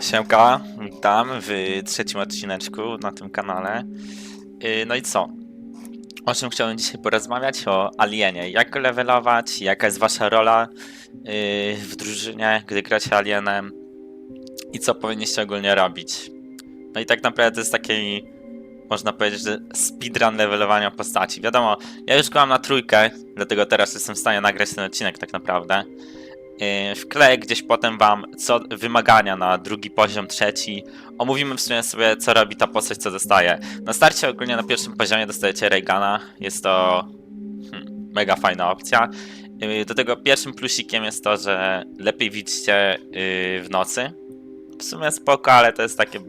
Siemka, witam w trzecim odcineczku na tym kanale. Yy, No i co? O czym chciałem dzisiaj porozmawiać? O alienie. Jak go levelować? Jaka jest wasza rola yy, w drużynie, gdy gracie alienem? I co powinniście ogólnie robić? No i tak naprawdę to jest taki, można powiedzieć, że speedrun levelowania postaci. Wiadomo, ja już go na trójkę, dlatego teraz jestem w stanie nagrać ten odcinek tak naprawdę. Yy, Wkleję gdzieś potem wam co wymagania na drugi poziom, trzeci. Omówimy w sumie sobie, co robi ta postać, co dostaje. Na starcie ogólnie na pierwszym poziomie dostajecie Reagana. Jest to hmm, mega fajna opcja. Yy, Do tego pierwszym plusikiem jest to, że lepiej widzicie yy, w nocy. W sumie spoko, ale to jest takie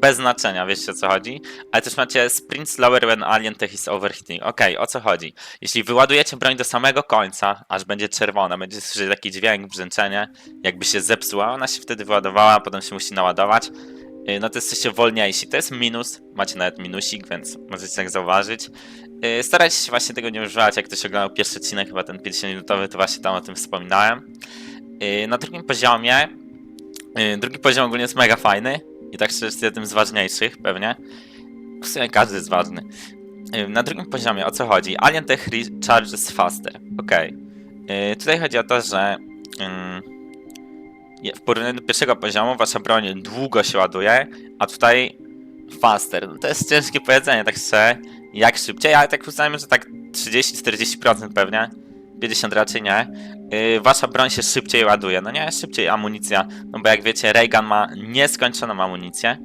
bez znaczenia, wiecie o co chodzi. Ale też macie sprint slower when alien tech is overheating. Okej, o co chodzi? Jeśli wyładujecie broń do samego końca, aż będzie czerwona, będzie słyszeć taki dźwięk, brzęczenie, jakby się zepsuła, ona się wtedy wyładowała, potem się musi naładować, yy, no to jesteście wolniejsi. To jest minus, macie nawet minusik, więc możecie tak zauważyć. Yy, Starajcie się właśnie tego nie używać, jak ktoś oglądał pierwszy odcinek, chyba ten 50-minutowy, to właśnie tam o tym wspominałem. Yy, Na drugim poziomie, drugi poziom ogólnie jest mega fajny i tak szczerze jest jednym z ważniejszych pewnie. W sumie każdy jest ważny. Na drugim poziomie o co chodzi? Alien Tech Recharges Faster. Okej. Yy, Tutaj chodzi o to, że w porównaniu do pierwszego poziomu wasza broń długo się ładuje, a tutaj faster. No to jest ciężkie powiedzenie, tak szczerze. Jak szybciej, ale tak uznajmy, że tak 30-40% pewnie. 50 raczej nie. Yy, wasza broń się szybciej ładuje. No nie, szybciej amunicja. No bo jak wiecie, Reagan ma nieskończoną amunicję.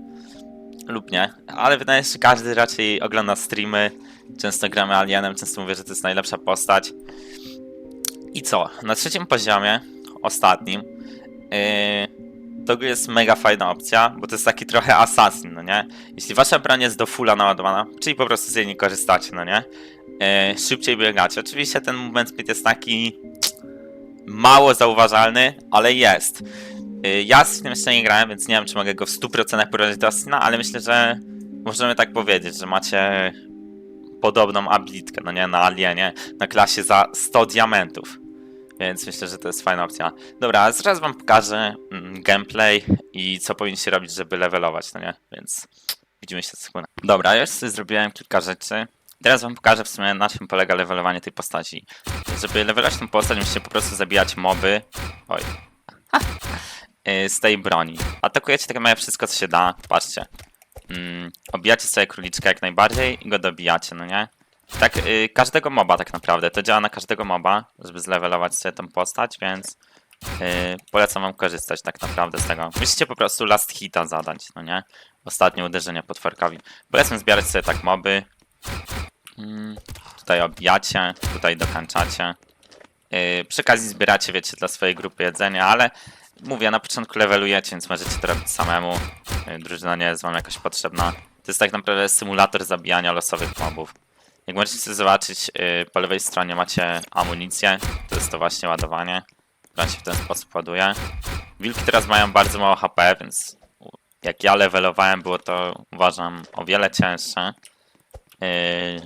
Lub nie, ale wydaje się, że każdy raczej ogląda streamy. Często gramy Alienem, często mówię, że to jest najlepsza postać. I co? Na trzecim poziomie, ostatnim, yy, to jest mega fajna opcja, bo to jest taki trochę assassin, no nie? Jeśli wasza broń jest do fulla naładowana, czyli po prostu z jej nie korzystacie, no nie? Yy, szybciej biegacie. Oczywiście ten movement speed jest taki mało zauważalny, ale jest. Yy, ja z tym jeszcze nie grałem, więc nie wiem, czy mogę go w 100% porównać do Assassina, ale myślę, że możemy tak powiedzieć, że macie podobną abilitkę, no nie, na alienie, na klasie za 100 diamentów. Więc myślę, że to jest fajna opcja. Dobra, zaraz wam pokażę mm, gameplay i co powinniście robić, żeby levelować, no nie? Więc widzimy się za sekundę. Dobra, już zrobiłem kilka rzeczy. Teraz wam pokażę w sumie na czym polega levelowanie tej postaci. Żeby levelować tą postać, musicie po prostu zabijać moby. Oj. Y, z tej broni. Atakujecie tak naprawdę wszystko, co się da. Patrzcie. Mm, obijacie sobie króliczka jak najbardziej i go dobijacie, no nie? Tak, y, każdego moba tak naprawdę. To działa na każdego moba, żeby zlevelować sobie tą postać, więc y, polecam wam korzystać tak naprawdę z tego. Musicie po prostu last hita zadać, no nie? Ostatnie uderzenie potworkowi. Polecam zbierać sobie tak moby. Mm, tutaj obijacie, tutaj dokańczacie. Yy, przy okazji zbieracie, wiecie, dla swojej grupy jedzenie, ale mówię, na początku levelujecie, więc możecie to robić samemu. Yy, drużyna nie jest wam jakoś potrzebna. To jest tak naprawdę symulator zabijania losowych mobów. Jak możecie zobaczyć, yy, po lewej stronie macie amunicję, to jest to właśnie ładowanie, która się w ten sposób ładuje. Wilki teraz mają bardzo mało HP, więc jak ja levelowałem, było to uważam o wiele cięższe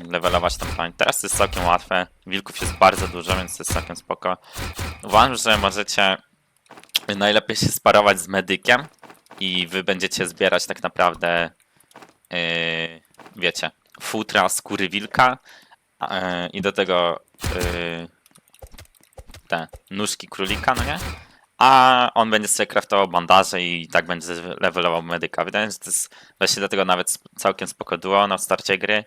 levelować tą broń. Teraz jest całkiem łatwe. Wilków jest bardzo dużo, więc jest całkiem spoko. Uważam, że możecie najlepiej się sparować z medykiem i wy będziecie zbierać tak naprawdę yy, wiecie, futra skóry wilka yy, i do tego yy, te nóżki królika, no nie? A on będzie sobie craftował bandaże i tak będzie levelował medyka. Wydaje mi się, że to jest właśnie dlatego nawet całkiem spoko duo na starcie gry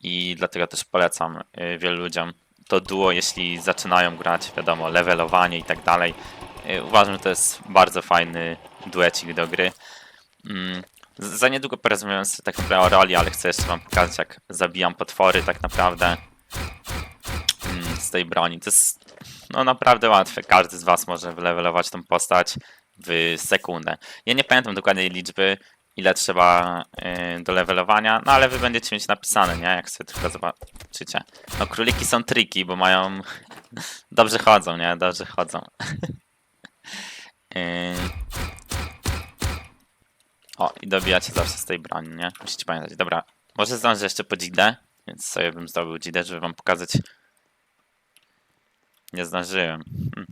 i dlatego też polecam y, wielu ludziom to duo, jeśli zaczynają grać, wiadomo, levelowanie i tak dalej. Y, Uważam, że to jest bardzo fajny duecik do gry. Mm, Za niedługo porozmawiam sobie tak o roli, ale chcę jeszcze wam pokazać, jak zabijam potwory tak naprawdę mm, z tej broni. To jest no naprawdę łatwe. Każdy z was może wylevelować tą postać w sekundę. Ja nie pamiętam dokładnej liczby, ile trzeba yy, do levelowania, no ale wy będziecie mieć napisane, nie? Jak sobie tylko zobaczycie. No króliki są triki, bo mają... Dobrze chodzą, nie? Dobrze chodzą. Yy. O, i dobijacie zawsze z tej broni, nie? Musicie pamiętać. Dobra, może zdążę jeszcze po dzidę, więc sobie bym zdobył dzidę, żeby wam pokazać nie zdążyłem. Hm.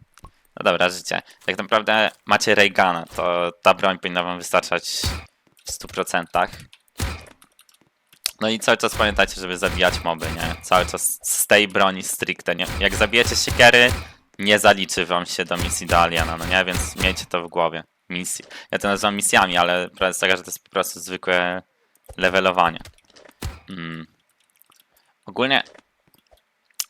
No dobra, życie. Tak naprawdę macie Reagana, to ta broń powinna wam wystarczać w 100%. No i cały czas pamiętajcie, żeby zabijać moby, nie? Cały czas z tej broni stricte, nie? Jak zabijecie siekiery, nie zaliczy wam się do misji do no nie? Więc miejcie to w głowie. Misji. Ja to nazywam misjami, ale prawda jest taka, że to jest po prostu zwykłe levelowanie. Mm. Ogólnie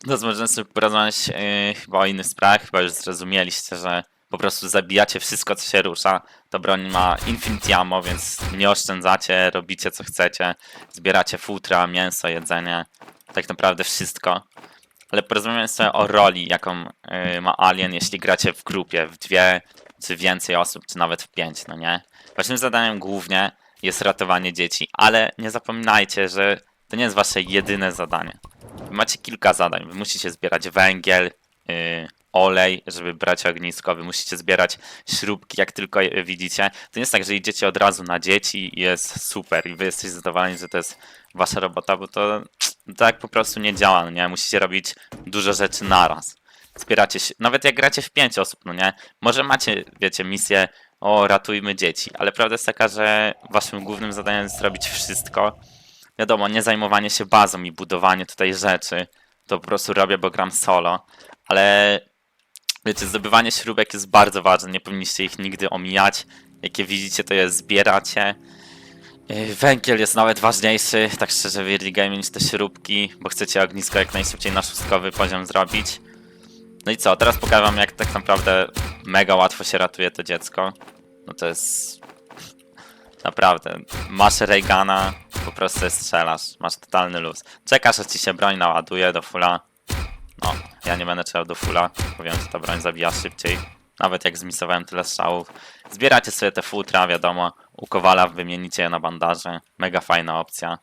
to możemy sobie porozmawiać yy, chyba o innych sprawach, chyba już zrozumieliście, że po prostu zabijacie wszystko, co się rusza. To broń ma infinity ammo, więc nie oszczędzacie, robicie co chcecie, zbieracie futra, mięso, jedzenie, tak naprawdę wszystko. Ale porozmawiamy sobie o roli, jaką yy, ma Alien, jeśli gracie w grupie, w dwie czy więcej osób, czy nawet w pięć, no nie? Waszym zadaniem głównie jest ratowanie dzieci, ale nie zapominajcie, że to nie jest wasze jedyne zadanie. Macie kilka zadań. Wy musicie zbierać węgiel, yy, olej, żeby brać ognisko. Wy musicie zbierać śrubki, jak tylko widzicie. To nie jest tak, że idziecie od razu na dzieci i jest super i wy jesteście zadowoleni, że to jest wasza robota, bo to tak po prostu nie działa, no nie? Musicie robić dużo rzeczy naraz. Zbieracie się, nawet jak gracie w pięć osób, no nie? Może macie, wiecie, misję o ratujmy dzieci, ale prawda jest taka, że waszym głównym zadaniem jest zrobić wszystko, wiadomo, nie zajmowanie się bazą i budowanie tutaj rzeczy. To po prostu robię, bo gram solo. Ale wiecie, zdobywanie śrubek jest bardzo ważne. Nie powinniście ich nigdy omijać. Jakie widzicie, to je zbieracie. Yy, Węgiel jest nawet ważniejszy, tak szczerze w early game niż te śrubki, bo chcecie ognisko jak najszybciej na szóstkowy poziom zrobić. No i co, teraz pokażę wam jak tak naprawdę mega łatwo się ratuje to dziecko. No to jest Naprawdę. Masz Reagana, po prostu strzelasz. Masz totalny luz. Czekasz, aż ci się broń naładuje do fulla. No, ja nie będę strzelał do fulla. Powiem, że ta broń zabija szybciej. Nawet jak zmisowałem tyle strzałów. Zbieracie sobie te futra, wiadomo. U Kowala wymienicie je na bandaże. Mega fajna opcja.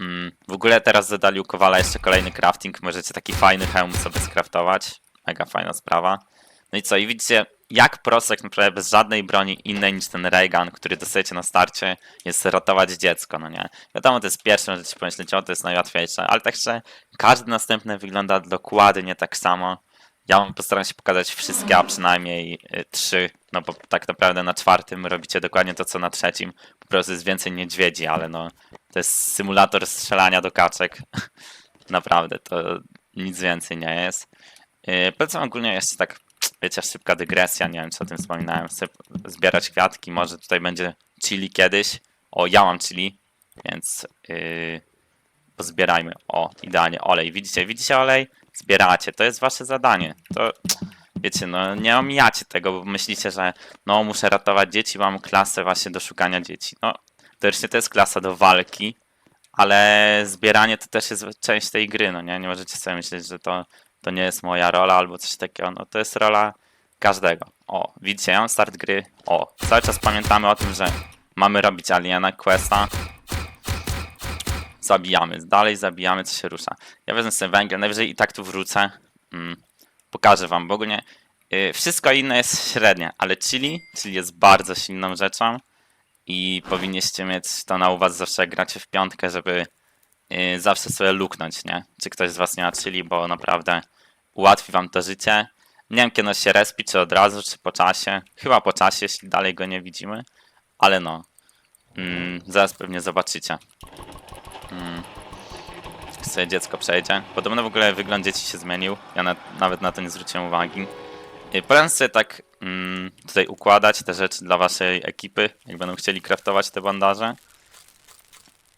Mm, w ogóle teraz dodali u Kowala jeszcze kolejny crafting. Możecie taki fajny hełm sobie skraftować. Mega fajna sprawa. No i co, i widzicie, jak prosto, tak naprawdę bez żadnej broni innej niż ten Reagan, który dostajecie na starcie, jest ratować dziecko, no nie? Wiadomo, to jest pierwsze, że ci pomyśleć, o, to jest najłatwiejsze, ale także każdy następny wygląda dokładnie tak samo. Ja postaram się pokazać wszystkie, a przynajmniej y, trzy, no bo tak naprawdę na czwartym robicie dokładnie to, co na trzecim. Po prostu jest więcej niedźwiedzi, ale no, to jest symulator strzelania do kaczek. Naprawdę, to nic więcej nie jest. Yy, Polecam ogólnie jeszcze tak wiecie, szybka dygresja, nie wiem czy o tym wspominałem, chcę zbierać kwiatki, może tutaj będzie chili kiedyś. O, ja mam chili, więc yy, pozbierajmy. O, idealnie, olej. Widzicie, widzicie olej? Zbieracie, to jest wasze zadanie. To, wiecie, no nie omijacie tego, bo myślicie, że no muszę ratować dzieci, mam klasę właśnie do szukania dzieci. No, teoretycznie to jest klasa do walki, ale zbieranie to też jest część tej gry, no nie? Nie możecie sobie myśleć, że to to nie jest moja rola albo coś takiego, no to jest rola każdego. O, widzicie, ja mam start gry. O, cały czas pamiętamy o tym, że mamy robić aliena, questa. Zabijamy, dalej zabijamy, co się rusza. Ja wezmę sobie węgiel, najwyżej i tak tu wrócę. Mm, pokażę wam, bo ogólnie yy, wszystko inne jest średnie, ale chili, czyli jest bardzo silną rzeczą i powinniście mieć to na uwadze zawsze jak gracie w piątkę, żeby yy, zawsze sobie luknąć, nie? Czy ktoś z was nie ma chili, bo naprawdę ułatwi wam to życie. Nie wiem, kiedy on się respi, czy od razu, czy po czasie. Chyba po czasie, jeśli dalej go nie widzimy. Ale no, mm, zaraz pewnie zobaczycie. Mm. Sobie dziecko przejdzie. Podobno w ogóle wygląd dzieci się zmienił. Ja na, nawet na to nie zwróciłem uwagi. Polecam sobie tak mm, tutaj układać te rzeczy dla waszej ekipy, jak będą chcieli craftować te bandaże.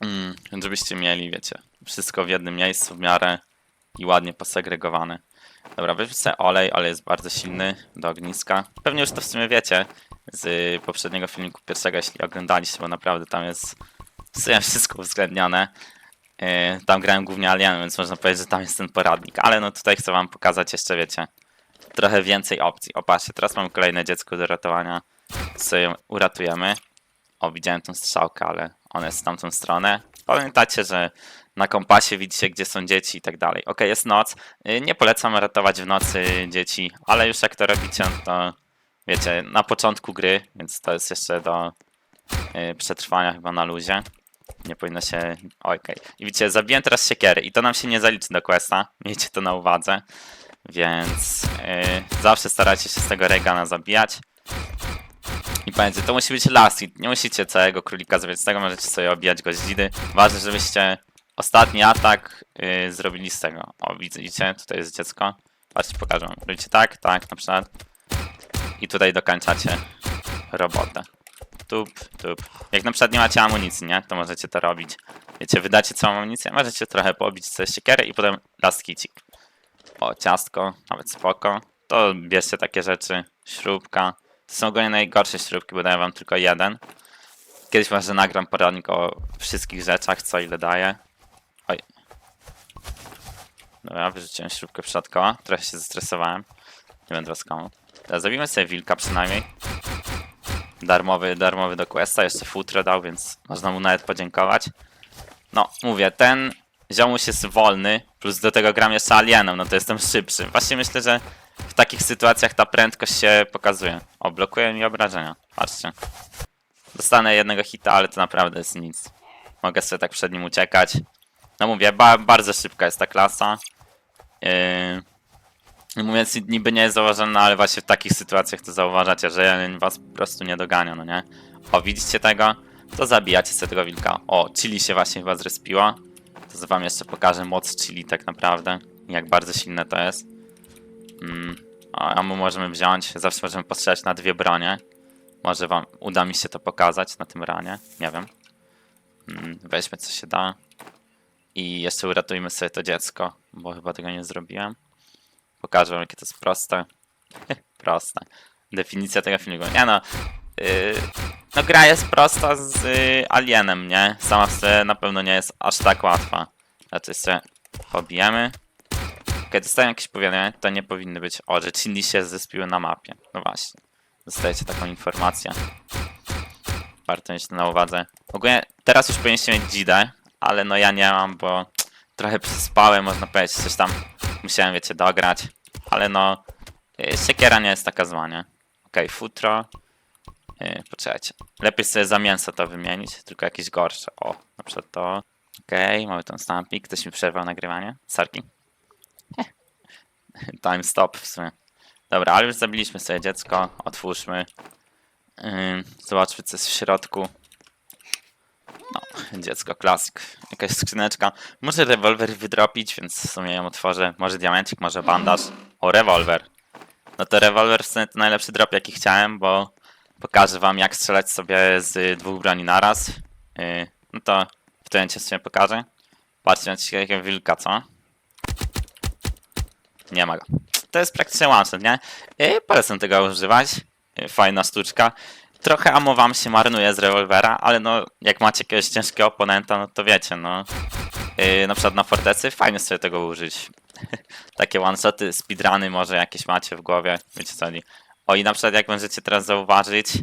Mm, żebyście mieli, wiecie, wszystko w jednym miejscu w miarę i ładnie posegregowane. Dobra, sobie olej, olej jest bardzo silny do ogniska. Pewnie już to w sumie wiecie z poprzedniego filmiku pierwszego, jeśli oglądaliście, bo naprawdę tam jest w sumie wszystko uwzględnione. Yy, tam grałem głównie Alien, więc można powiedzieć, że tam jest ten poradnik. Ale no tutaj chcę wam pokazać jeszcze, wiecie, trochę więcej opcji. O, patrzcie, teraz mamy kolejne dziecko do ratowania. Co je uratujemy. O, widziałem tą strzałkę, ale ona jest w tamtą stronę. Pamiętacie, że na kompasie widzicie, gdzie są dzieci i tak dalej. Ok, jest noc. Y, Nie polecam ratować w nocy dzieci, ale już jak to robicie, to wiecie, na początku gry, więc to jest jeszcze do y, przetrwania chyba na luzie. Nie powinno się... Okej. I widzicie, zabiłem teraz siekiery i to nam się nie zaliczy do questa. Miejcie to na uwadze. Więc yy, zawsze starajcie się z tego Reagana zabijać. I pamiętajcie, to musi być last hit. Nie musicie całego królika zrobić z tego, możecie sobie obijać go z dzidy. Ważne, żebyście ostatni atak yy, zrobili z tego. O, widzicie, tutaj jest dziecko. Patrzcie, pokażę. Robicie tak, tak na przykład. I tutaj dokończacie robotę. Tup, tup. Jak na przykład nie macie amunicji, nie? To możecie to robić. Wiecie, wydacie całą amunicję, możecie trochę pobić sobie siekierę i potem last hitik. O, ciastko, nawet spoko. To bierzcie takie rzeczy. Śrubka. To są ogólnie najgorsze śrubki, bo daję wam tylko jeden. Kiedyś może nagram poradnik o wszystkich rzeczach, co ile daje. Oj. Dobra, wyrzuciłem śrubkę przypadkowo. Trochę się zestresowałem. Nie będę was komu. Teraz Zrobimy sobie wilka przynajmniej. Darmowy, darmowy do questa, jeszcze futro dał, więc można mu nawet podziękować. No, mówię, ten ziomuś jest wolny, plus do tego gram jeszcze alienem, no to jestem szybszy. Właśnie myślę, że w takich sytuacjach ta prędkość się pokazuje. O, blokuje mi obrażenia. Patrzcie. Dostanę jednego hita, ale to naprawdę jest nic. Mogę sobie tak przed nim uciekać. No mówię, ba bardzo szybka jest ta klasa. Yy... Mówiąc, niby nie jest zauważalna, ale właśnie w takich sytuacjach to zauważacie, że was po prostu nie dogania, no nie? O, widzicie tego? To zabijacie sobie tego wilka. O, chili się właśnie chyba zrespiło. To wam jeszcze pokażę moc chili tak naprawdę. Jak bardzo silne to jest. Mm. A możemy wziąć, zawsze możemy postrzelać na dwie bronie. Może wam uda mi się to pokazać na tym ranie, nie wiem. Mm, weźmy co się da. I jeszcze uratujmy sobie to dziecko, bo chyba tego nie zrobiłem. Pokażę wam jakie to jest proste. proste. Definicja tego filmu. Nie no. Yy, no gra jest prosta z y, Alienem, nie? Sama w sobie na pewno nie jest aż tak łatwa. Znaczy się pobijemy. Dostają jakieś powiadomienie, to nie powinny być. O, że Chili się zespiły na mapie. No właśnie. Dostajecie taką informację. Warto mieć to na uwadze. Ogólnie teraz już powinniście mieć dzidę, ale no ja nie mam, bo trochę przyspałem, można powiedzieć, coś tam musiałem, wiecie, dograć. Ale no, y, siekiera nie jest taka zła, nie? Okej, futro. Yy, poczekajcie. Lepiej sobie za mięso to wymienić, tylko jakieś gorsze. O, na przykład to. Okej, mamy ten stampik. Ktoś mi przerwał nagrywanie? Sarki? Time stop w sumie. Dobra, ale już zabiliśmy sobie dziecko. Otwórzmy. Zobaczmy, co jest w środku. No, dziecko, klasyk. Jakaś skrzyneczka. Muszę rewolwer wydropić, więc w sumie ją otworzę. Może diamencik, może bandaż. O, rewolwer. No to rewolwer w sumie to najlepszy drop, jaki chciałem, bo pokażę wam, jak strzelać sobie z dwóch broni naraz. Yy, no to w tym momencie sobie pokażę. Patrzcie na takiego wilka, co? Nie ma go. To jest praktycznie one shot, nie? Yy, polecam tego używać. Fajna sztuczka. Trochę ammo wam się marnuje z rewolwera, ale no, jak macie jakiegoś ciężkiego oponenta, no to wiecie, no. Yy, na przykład na fortecy, fajnie sobie tego użyć. Takie one-shoty, speedruny może jakieś macie w głowie, wiecie co chodzi. O i na przykład jak możecie teraz zauważyć,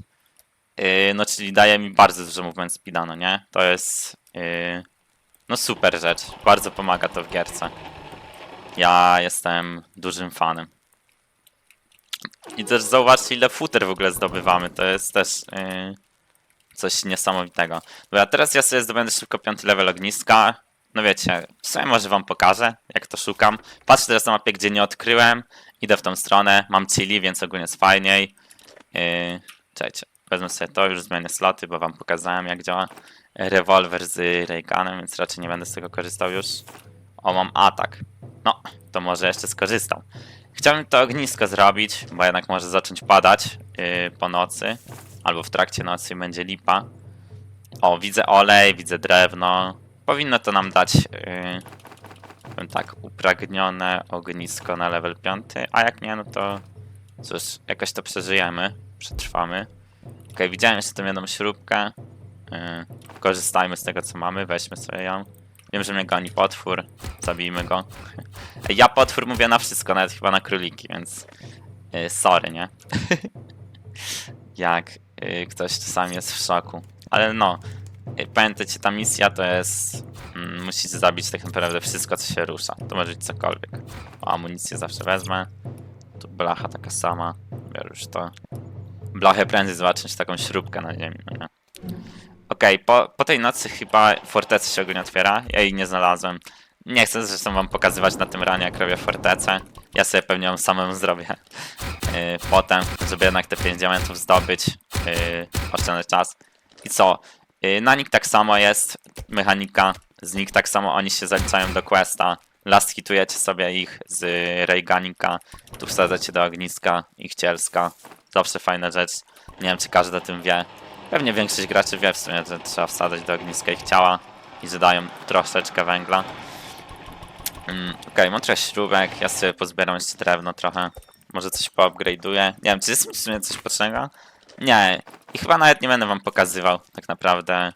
yy, no czyli daje mi bardzo dużo movement speeda, no nie? To jest, yy, no super rzecz, bardzo pomaga to w gierce. Ja jestem dużym fanem. I też zauważcie ile futer w ogóle zdobywamy, to jest też yy, coś niesamowitego. Dobra, teraz ja sobie zdobędę szybko piąty level ogniska. No wiecie, w sumie może wam pokażę, jak to szukam. Patrzę teraz na mapie, gdzie nie odkryłem. Idę w tą stronę, mam chili, więc ogólnie jest fajniej. Yy, czekajcie, wezmę sobie to, już zmienię sloty, bo wam pokazałem jak działa rewolwer z Raygunem, więc raczej nie będę z tego korzystał już. O, mam atak. No, to może jeszcze skorzystam. Chciałbym to ognisko zrobić, bo jednak może zacząć padać yy, po nocy. Albo w trakcie nocy będzie lipa. O, widzę olej, widzę drewno. Powinno to nam dać, yy, tak, upragnione ognisko na level 5. A jak nie, no to cóż, jakoś to przeżyjemy, przetrwamy. Okej, widziałem jeszcze tę jedną śrubkę. Yy, korzystajmy z tego, co mamy, weźmy sobie ją. Wiem, że mnie goni potwór, zabijmy go. Ja potwór mówię na wszystko, nawet chyba na króliki, więc yy, sorry, nie? Jak yy, ktoś czasami jest w szoku. Ale no, yy, pamiętajcie, ta misja to jest... Mm, musicie zabić tak naprawdę wszystko, co się rusza. To może być cokolwiek. O, amunicję zawsze wezmę. Tu blacha taka sama. Biorę już to. Blachę prędzej zobaczyć taką śrubkę na ziemi, no nie? Okej, po, po tej nocy chyba forteca się ogólnie otwiera. Ja jej nie znalazłem. Nie chcę zresztą wam pokazywać na tym ranie, jak robię fortecę. Ja sobie pewnie ją samemu zrobię yy, potem, żeby jednak te 5 diamentów zdobyć, yy, oszczędzać czas. I co? Yy, na nich tak samo jest mechanika, z nich tak samo oni się zaliczają do questa. Last hitujecie sobie ich z Rayganika, tu wsadzacie do ogniska ich cielska. Zawsze fajna rzecz. Nie wiem, czy każdy o tym wie. Pewnie większość graczy wie w sumie, że trzeba wsadzać do ogniska ich ciała i zadają troszeczkę węgla. Mm, Okej, mam trochę śrubek, ja sobie pozbieram jeszcze drewno trochę. Może coś poupgrade'uję. Nie wiem, czy jest w sumie coś potrzebnego? Nie. I chyba nawet nie będę wam pokazywał tak naprawdę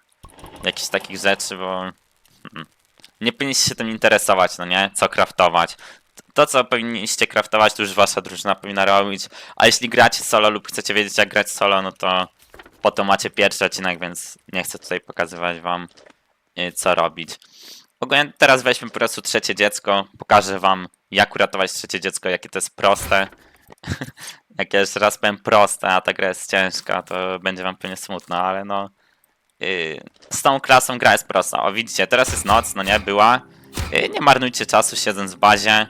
jakichś takich rzeczy, bo mm, nie powinniście się tym interesować, no nie? Co craftować. To, co powinniście craftować, to już wasza drużyna powinna robić. A jeśli gracie solo lub chcecie wiedzieć, jak grać solo, no to po to macie pierwszy odcinek, więc nie chcę tutaj pokazywać wam, y, co robić. Ogólnie teraz weźmy po prostu trzecie dziecko. Pokażę wam, jak uratować trzecie dziecko, jakie to jest proste. jak ja jeszcze raz powiem proste, a ta gra jest ciężka, to będzie wam pewnie smutno, ale no... Yy, z tą klasą gra jest prosta. O, widzicie, teraz jest noc, no nie, była. Yy, nie marnujcie czasu siedząc w bazie.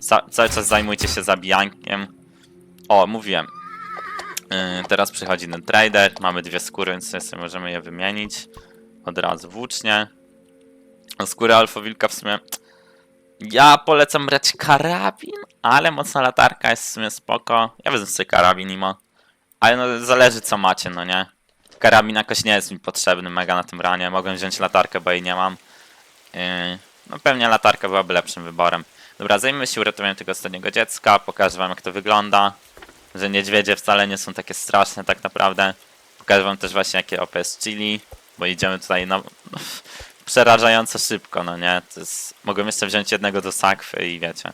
Ca cały czas zajmujcie się zabijankiem. O, mówiłem. Yy, teraz przychodzi ten trader. Mamy dwie skóry, więc sobie możemy je wymienić. Od razu włócznie. No, skórę alfowilka w sumie. Ja polecam brać karabin, ale mocna latarka jest w sumie spoko. Ja wezmę sobie karabin mimo. Ale no zależy co macie, no nie. Karabin jakoś nie jest mi potrzebny mega na tym ranie. Mogłem wziąć latarkę, bo jej nie mam. Yy, no pewnie latarka byłaby lepszym wyborem. Dobra, zajmijmy się uratowaniem tego ostatniego dziecka. Pokażę wam jak to wygląda. Że niedźwiedzie wcale nie są takie straszne tak naprawdę. Pokażę wam też właśnie jakie OP jest chili. Bo idziemy tutaj no, przerażająco szybko, no nie? To jest... Mogłem jeszcze wziąć jednego do sakwy i wiecie.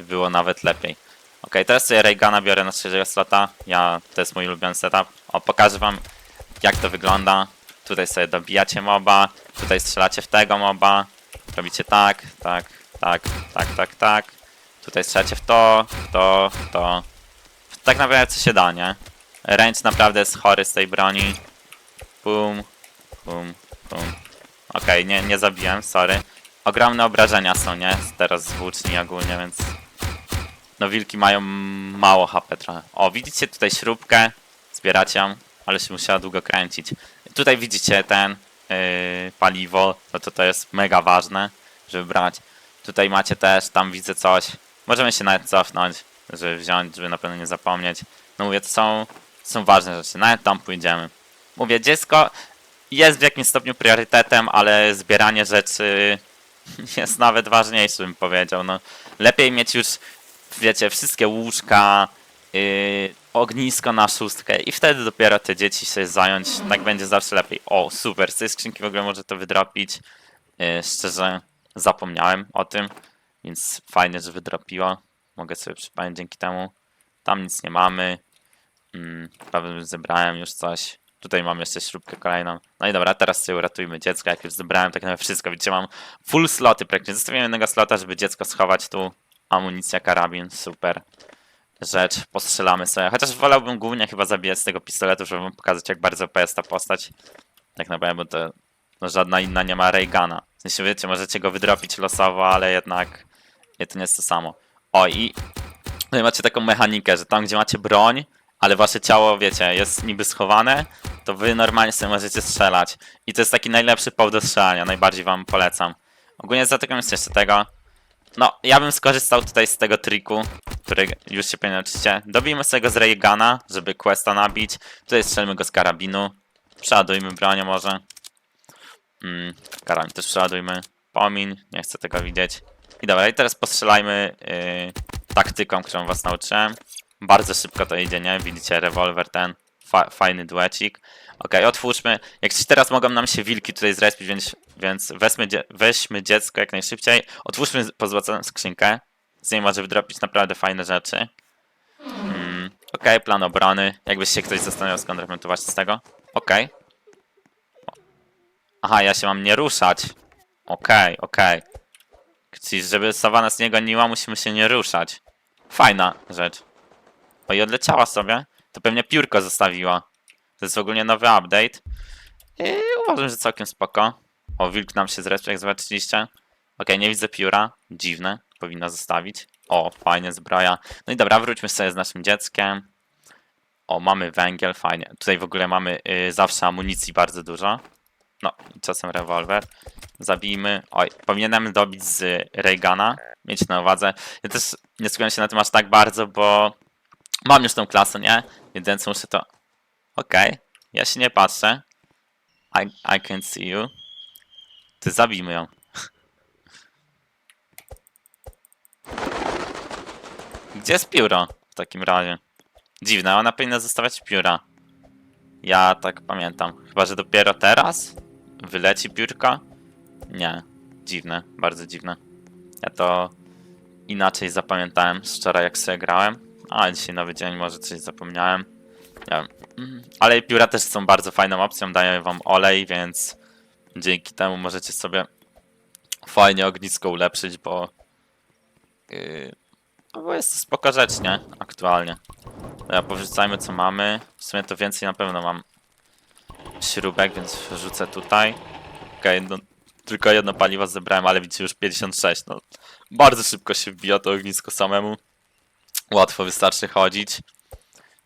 Było nawet lepiej. Ok, teraz sobie Raygana biorę na trzeciego slota. Ja, to jest mój ulubiony setup. O, pokażę wam jak to wygląda. Tutaj sobie dobijacie moba, tutaj strzelacie w tego moba. Robicie tak, tak, tak, tak, tak, tak. Tutaj strzelacie w to, w to, w to. Tak naprawdę co się da, nie? Range naprawdę jest chory z tej broni. Bum, bum, bum. Okej, nie, nie zabiłem, sorry. Ogromne obrażenia są, nie? Teraz z włóczni ogólnie, więc... No wilki mają mało HP trochę. O, widzicie tutaj śrubkę? Zbieracie ją, ale się musiała długo kręcić. Tutaj widzicie ten yy, paliwo, no to to jest mega ważne, żeby brać. Tutaj macie też, tam widzę coś. Możemy się nawet cofnąć, żeby wziąć, żeby na pewno nie zapomnieć. No mówię, to są, są ważne rzeczy, nawet tam pójdziemy. Mówię, dziecko jest w jakimś stopniu priorytetem, ale zbieranie rzeczy jest nawet ważniejsze, bym powiedział. No, lepiej mieć już, wiecie, wszystkie łóżka, yy, ognisko na szóstkę i wtedy dopiero te dzieci się zająć. Tak będzie zawsze lepiej. O, super, z tej skrzynki w ogóle może to wydropić. Yy, szczerze, zapomniałem o tym, więc fajnie, że wydropiło. Mogę sobie przypomnieć dzięki temu. Tam nic nie mamy. Mm, pewnie zebrałem już coś. Tutaj mam jeszcze śrubkę kolejną. No i dobra, teraz sobie uratujmy dziecko. Jak już zebrałem tak naprawdę wszystko. Widzicie, mam full sloty praktycznie. Zostawiłem jednego slota, żeby dziecko schować tu. Amunicja, karabin, super rzecz. Postrzelamy sobie. Chociaż wolałbym głównie chyba zabijać z tego pistoletu, żeby wam pokazać, jak bardzo OP jest ta postać. Tak naprawdę, bo to no, żadna inna nie ma Reagana. W sensie, wiecie, możecie go wydropić losowo, ale jednak nie, to nie jest to samo. O, i no i macie taką mechanikę, że tam, gdzie macie broń, ale wasze ciało, wiecie, jest niby schowane, to wy normalnie sobie możecie strzelać. I to jest taki najlepszy powód do strzelania, najbardziej wam polecam. Ogólnie zatykam jeszcze jeszcze tego. No, ja bym skorzystał tutaj z tego triku, który już się pewnie oczywiście. Dobijmy sobie go z Raygana, żeby questa nabić. Tutaj strzelmy go z karabinu. Przeładujmy bronię może. Mm, karabin też przeładujmy. Pomin, nie chcę tego widzieć. I dobra, i teraz postrzelajmy yy, taktyką, którą was nauczyłem. Bardzo szybko to idzie, nie? Widzicie, rewolwer ten. Fa fajny duecik. Okej, otwórzmy. Jak coś teraz mogą nam się wilki tutaj zrespić, więc, więc weźmy, dzie weźmy dziecko jak najszybciej. Otwórzmy pozłaconą skrzynkę. Z niej może wydropić naprawdę fajne rzeczy. Mm, Okej, plan obrony. Jakbyś się ktoś zastanawiał skąd remontować z tego. Okej. Aha, ja się mam nie ruszać. Okej, okej. Czyli żeby sowa nas nie goniła, musimy się nie ruszać. Fajna rzecz. O i odleciała sobie. To pewnie piórko zostawiła. To jest ogólnie nowy update. I uważam, że całkiem spoko. O, wilk nam się zrespił, jak zobaczyliście. Okej, nie widzę pióra. Dziwne. Powinna zostawić. O, fajnie, zbroja. No i dobra, wróćmy sobie z naszym dzieckiem. O, mamy węgiel, fajnie. Tutaj w ogóle mamy y, zawsze amunicji bardzo dużo. No, czasem rewolwer. Zabijmy. Oj, powinienem dobić z Reagana. Mieć na uwadze. Ja też nie skupiam się na tym aż tak bardzo, bo mam już tą klasę, nie? Co muszę to... Okej, ja się nie patrzę. I, I can see you. Ty zabijmy ją. Gdzie jest pióro w takim razie? Dziwne, ona powinna zostawiać pióra. Ja tak pamiętam. Chyba, że dopiero teraz wyleci piórka? Nie. Dziwne, bardzo dziwne. Ja to inaczej zapamiętałem z wczoraj jak sobie grałem. A dzisiaj nowy dzień, może coś zapomniałem. Nie wiem. Ale pióra też są bardzo fajną opcją, dają wam olej, więc dzięki temu możecie sobie fajnie ognisko ulepszyć, bo yy, no bo jest to spoko rzecz, nie? Aktualnie. Dobra, powrzucajmy co mamy. W sumie to więcej na pewno mam śrubek, więc wrzucę tutaj. Okej, no tylko jedno paliwo zebrałem, ale widzicie już 56. No, bardzo szybko się wbija to ognisko samemu. Łatwo wystarczy chodzić.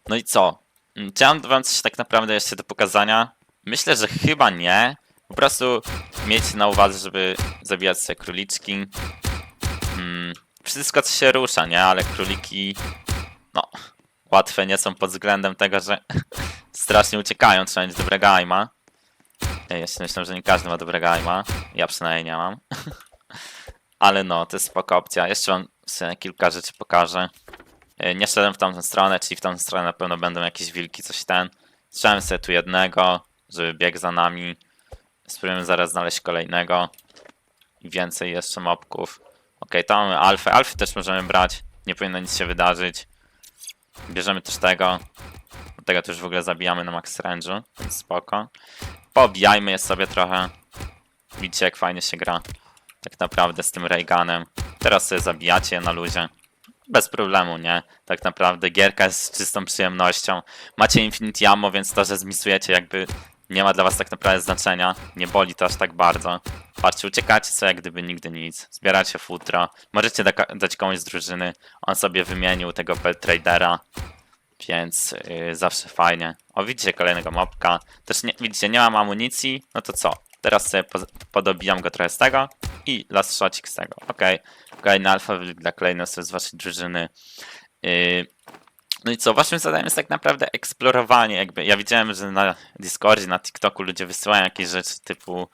No i co? Mm, mam wam coś tak naprawdę jeszcze do pokazania? Myślę, że chyba nie. Po prostu miejcie na uwadze, żeby zabijać sobie króliczki. Mm, wszystko co się rusza, nie? Ale króliki, no, łatwe nie są pod względem tego, że strasznie uciekają, trzeba mieć dobrego aima. Ja jeszcze myślę, że nie każdy ma dobrego aima. Ja przynajmniej nie mam. Ale no, to jest spoko opcja. Jeszcze wam kilka rzeczy pokażę. E, Nie szedłem w tamtą stronę, czyli w tamtą stronę na pewno będą jakieś wilki, coś ten. Strzałem sobie tu jednego, żeby biegł za nami. Spróbujemy zaraz znaleźć kolejnego. I więcej jeszcze mobków. Okej, to mamy alfę. Alfy też możemy brać. Nie powinno nic się wydarzyć. Bierzemy też tego. Tego też w ogóle zabijamy na max range'u, więc spoko. Pobijajmy je sobie trochę. Widzicie jak fajnie się gra. Tak naprawdę z tym Rayganem. Teraz sobie zabijacie je na luzie. Bez problemu, nie? Tak naprawdę gierka jest z czystą przyjemnością. Macie Infinity Ammo, więc to, że zmisujecie jakby nie ma dla was tak naprawdę znaczenia. Nie boli to aż tak bardzo. Patrzcie, uciekacie sobie jak gdyby nigdy nic. Zbieracie futro. Możecie da dać komuś z drużyny. On sobie wymienił tego Tradera. Więc yy, zawsze fajnie. O, widzicie kolejnego mobka. Też nie, widzicie, nie mam amunicji. No to co? Teraz sobie po, podobijam go trochę z tego. I last shotcik z tego. Okej. Kolejny alfa dla kolejnej osoby z waszej drużyny. Yy, no i co, waszym zadaniem jest tak naprawdę eksplorowanie, jakby. Ja widziałem, że na Discordzie, na TikToku ludzie wysyłają jakieś rzeczy typu,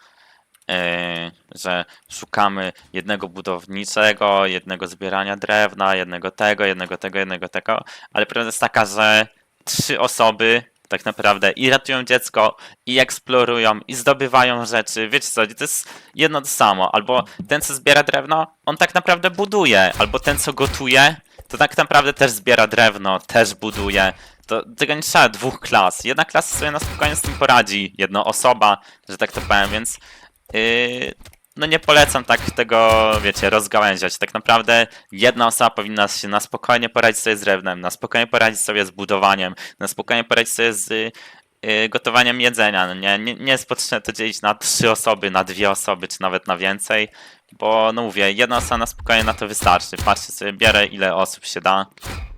że szukamy jednego budowniczego, jednego zbierania drewna, jednego tego, jednego tego, jednego tego, ale prawda jest taka, że trzy osoby tak naprawdę i ratują dziecko, i eksplorują, i zdobywają rzeczy. Wiecie co, to jest jedno to samo. Albo ten, co zbiera drewno, on tak naprawdę buduje, albo ten, co gotuje, to tak naprawdę też zbiera drewno, też buduje. To tego nie trzeba dwóch klas. Jedna klasa sobie na spokojnie z tym poradzi. Jedna osoba, że tak to powiem, więc yy, no nie polecam tak tego, wiecie, rozgałęziać. Tak naprawdę jedna osoba powinna się na spokojnie poradzić sobie z drewnem, na spokojnie poradzić sobie z budowaniem, na spokojnie poradzić sobie z yy, gotowaniem jedzenia. No nie, nie, nie jest potrzebne to dzielić na trzy osoby, na dwie osoby, czy nawet na więcej, bo no mówię, jedna osoba na spokojnie na to wystarczy. Patrzcie sobie, biorę ile osób się da.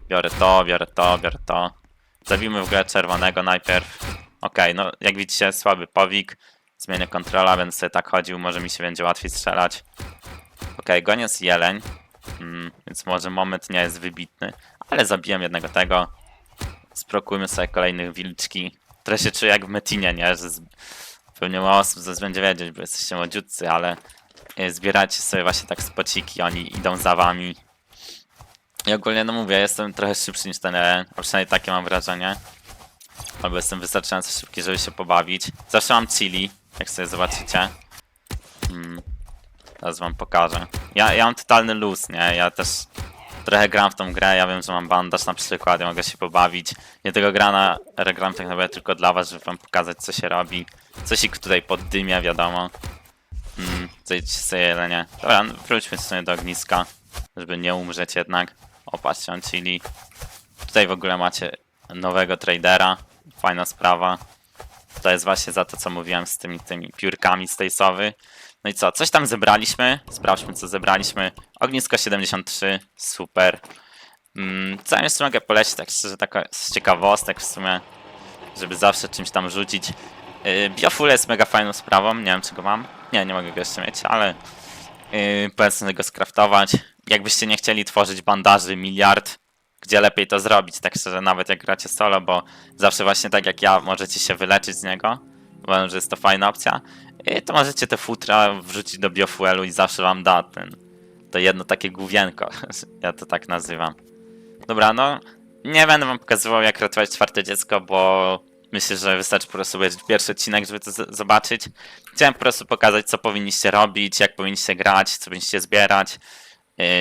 Biorę to, biorę to, biorę to. Zabijmy w ogóle czerwonego najpierw. Okej, no jak widzicie, słaby powik. Zmienię kontrola, będę sobie tak chodził, może mi się będzie łatwiej strzelać. Okej, goniec jeleń. Mm, więc może moment nie jest wybitny. Ale zabiłem jednego tego. Sprokujmy sobie kolejnych wilczki. Trochę się czuję jak w Metinie, nie? Że z... pewnie mało osób zaraz będzie wiedzieć, bo jesteście młodziutcy, ale y, zbieracie sobie właśnie tak spociki, oni idą za wami. I ogólnie, no mówię, jestem trochę szybszy niż ten Eren, przynajmniej takie mam wrażenie. Albo jestem wystarczająco szybki, żeby się pobawić. Zawsze mam chili, jak sobie zobaczycie. Mm. Teraz wam pokażę. Ja, ja mam totalny luz, nie? Ja też trochę gram w tą grę, ja wiem, że mam bandaż na przykład, ja mogę się pobawić. Nie tego gra na, gram tak naprawdę tylko dla was, żeby wam pokazać, co się robi. Coś ich tutaj poddymia, wiadomo. Mm, zejdźcie sobie jelenie. Dobra, no, wróćmy sobie do ogniska, żeby nie umrzeć jednak. O, patrzcie, on chili. Tutaj w ogóle macie nowego tradera. Fajna sprawa. To jest właśnie za to, co mówiłem z tymi, tymi piórkami z tej sowy. No i co, coś tam zebraliśmy. Sprawdźmy, co zebraliśmy. Ognisko 73, super. Mm, co jeszcze mogę polecić, tak szczerze, taka z ciekawostek w sumie, żeby zawsze czymś tam rzucić. Yy, Biofuel jest mega fajną sprawą, nie wiem, czy go mam. Nie, nie mogę go jeszcze mieć, ale yy, polecam go skraftować. Jakbyście nie chcieli tworzyć bandaży miliard, gdzie lepiej to zrobić, tak szczerze, nawet jak gracie solo, bo zawsze właśnie tak jak ja możecie się wyleczyć z niego. Uważam, że jest to fajna opcja. I to możecie te futra wrzucić do biofuelu i zawsze wam da ten, to jedno takie główienko. ja to tak nazywam. Dobra, no nie będę wam pokazywał jak ratować czwarte dziecko, bo myślę, że wystarczy po prostu obejrzeć pierwszy odcinek, żeby to zobaczyć. Chciałem po prostu pokazać, co powinniście robić, jak powinniście grać, co powinniście zbierać,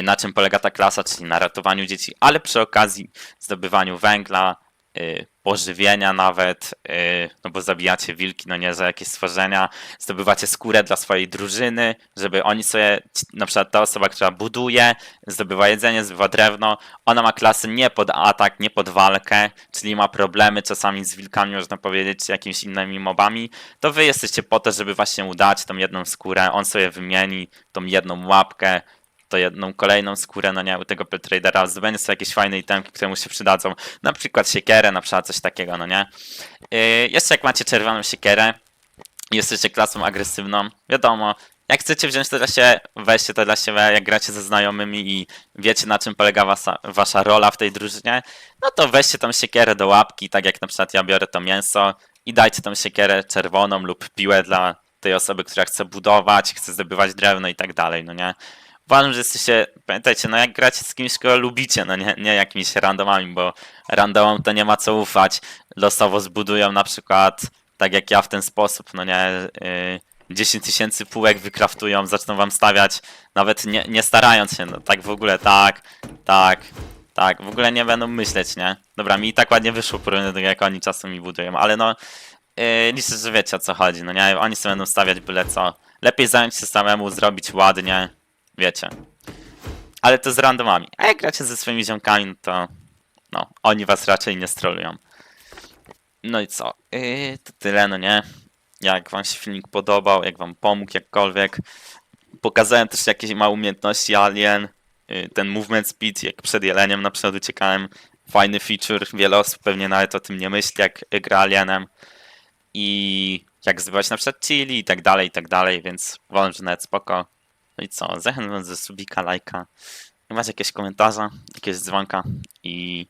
na czym polega ta klasa, czyli na ratowaniu dzieci, ale przy okazji zdobywaniu węgla, yy, pożywienia nawet, yy, no bo zabijacie wilki, no nie, za jakieś stworzenia, zdobywacie skórę dla swojej drużyny, żeby oni sobie, na przykład ta osoba, która buduje, zdobywa jedzenie, zdobywa drewno, ona ma klasy nie pod atak, nie pod walkę, czyli ma problemy czasami z wilkami, można powiedzieć, czy jakimiś innymi mobami, to wy jesteście po to, żeby właśnie mu dać tą jedną skórę, on sobie wymieni tą jedną łapkę, to jedną kolejną skórę, no nie, u tego pet tradera, zdobędzie sobie jakieś fajne itemki, które mu się przydadzą, na przykład siekierę, na przykład coś takiego, no nie. Yy, jeszcze jak macie czerwoną siekierę, jesteście klasą agresywną, wiadomo, jak chcecie wziąć to dla siebie, weźcie to dla siebie, jak gracie ze znajomymi i wiecie na czym polega wasza, wasza rola w tej drużynie, no to weźcie tą siekierę do łapki, tak jak na przykład ja biorę to mięso i dajcie tą siekierę czerwoną lub piłę dla tej osoby, która chce budować, chce zdobywać drewno i tak dalej, no nie. Uważam, że jesteście, pamiętajcie, no jak gracie z kimś, kogo lubicie, no nie, nie jakimiś randomami, bo randomom to nie ma co ufać. Losowo zbudują na przykład, tak jak ja w ten sposób, no nie, yy, 10 tysięcy półek wykraftują, zaczną wam stawiać, nawet nie, nie starając się, no tak w ogóle, tak, tak, tak, w ogóle nie będą myśleć, nie? Dobra, mi i tak ładnie wyszło porównanie do tego, jak oni czasem mi budują, ale no, yy, liczę, że wiecie o co chodzi, no nie, oni sobie będą stawiać byle co. Lepiej zająć się samemu, zrobić ładnie, wiecie. Ale to z randomami. A jak gracie ze swoimi ziomkami, no to no, oni was raczej nie strolują. No i co? Yy, to tyle, no nie? Jak wam się filmik podobał, jak wam pomógł jakkolwiek. Pokazałem też jakieś małe umiejętności Alien. Yy, ten movement speed, jak przed jeleniem na przykład uciekałem. Fajny feature, wiele osób pewnie nawet o tym nie myśli, jak gra Alienem. I jak zbywać na przykład chili i tak dalej, i tak dalej, więc uważam, że nawet spoko. No i co? Zachęcam do subika, lajka. Macie jakieś komentarze, jakieś dzwonka i,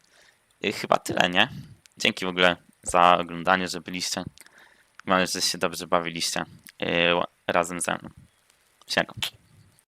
chyba tyle, nie? Dzięki w ogóle za oglądanie, że byliście. Mam nadzieję, że się dobrze bawiliście yy, razem ze mną. Siemka.